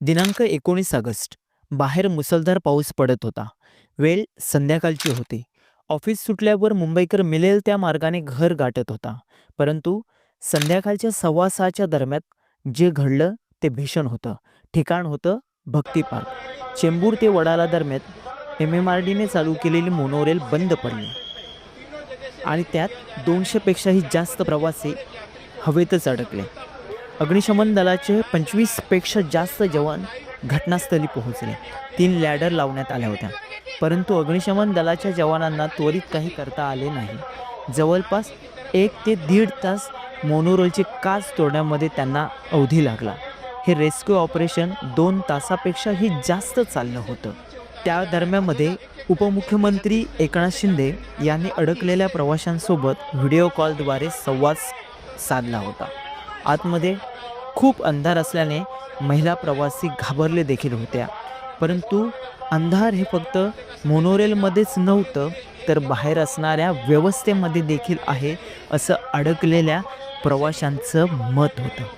दिनांक एकोणीस ऑगस्ट. बाहेर मुसळधार पाऊस पडत होता. वेळ संध्याकाळची होती. ऑफिस सुटल्यावर मुंबईकर मिळेल त्या मार्गाने घर गाठत होता. परंतु संध्याकाळच्या सव्वा सहाच्या दरम्यान जे घडलं ते भीषण होतं. ठिकाण होतं भक्ती पार्क. चेंबूर ते वडाला दरम्यान एम एम आर डीने चालू केलेली मोनोरेल बंद पडली. आणि त्यात दोनशेपेक्षाही जास्त प्रवासी हवेतच अडकले. अग्निशमन दलाचे पंचवीसपेक्षा जास्त जवान घटनास्थळी पोहोचले. तीन लॅडर लावण्यात आल्या होत्या. परंतु अग्निशमन दलाच्या जवानांना त्वरित काही करता आले नाही. जवळपास एक ते दीड तास मोनोरोलची काच तोडण्यामध्ये त्यांना अवधी लागला. हे रेस्क्यू ऑपरेशन दोन तासापेक्षाही जास्त चाललं होतं. त्या दरम्यानमध्ये उपमुख्यमंत्री एकनाथ शिंदे यांनी अडकलेल्या प्रवाशांसोबत व्हिडिओ कॉलद्वारे संवाद साधला होता. आतमध्ये खूप अंधार असल्याने महिला प्रवासी घाबरले देखील होत्या. परंतु अंधार हे फक्त मोनोरेलमध्येच नव्हतं तर बाहेर असणाऱ्या व्यवस्थेमध्ये देखील आहे असं अडकलेल्या प्रवाशांचं मत होतं.